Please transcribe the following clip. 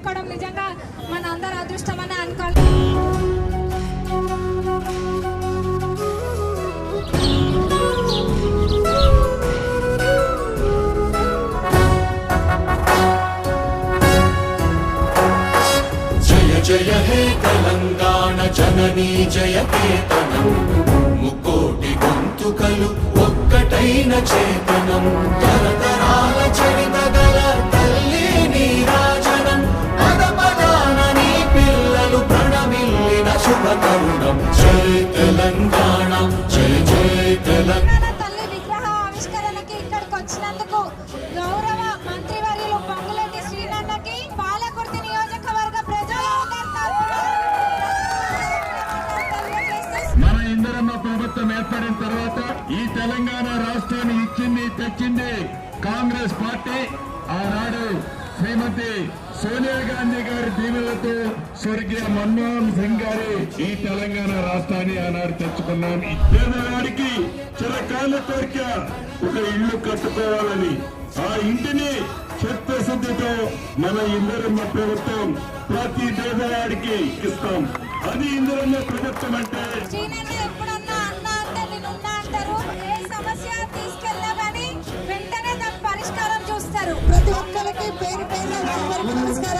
చెప్పుకోవడం నిజంగా మన అందరి అదృష్టం అని అనుకోవాలి. జయ హే తెలంగాణ జననీ జయ కేతనం. ముకోటి గొంతుకలు ఒక్కటైన చేతనం. తెలంగాణ. జయ జయ తెలంగాణ. తల్లి విగ్రహ ఆవిష్కరణకి ఇక్కడికి వచ్చినందుకు గౌరవ మంత్రివర్యులు పొంగులేటి శ్రీనన్నకి పాలకుర్తి నియోజకవర్గ మన ఇందిరమ్మ ప్రభుత్వం ఏర్పడిన తర్వాత ఈ తెలంగాణ రాష్ట్రాన్ని ఇచ్చింది తెచ్చింది కాంగ్రెస్ పార్టీ. ఆనాడు శ్రీమతి సోనియా గాంధీ గారి దీవెనలతో స్వర్గీయ మన్మోహన్ సింగ్ గారి ఈ తెలంగాణ రాష్ట్రాన్ని ఆనాడు తెచ్చుకున్నాను. పేదవాడికి చిరకాల కోరిక ఒక ఇల్లు కట్టుకోవాలని ఆ ఇంటిని చిత్తశుద్ధితో మన ఇందరమ్మ ప్రభుత్వం ప్రతి పేదవాడికి ఇస్తాం. అది ఇందరమ్మ ప్రభుత్వం అంటే ప్రతి ఒక్కరికి పేరు పేరు నమస్కారం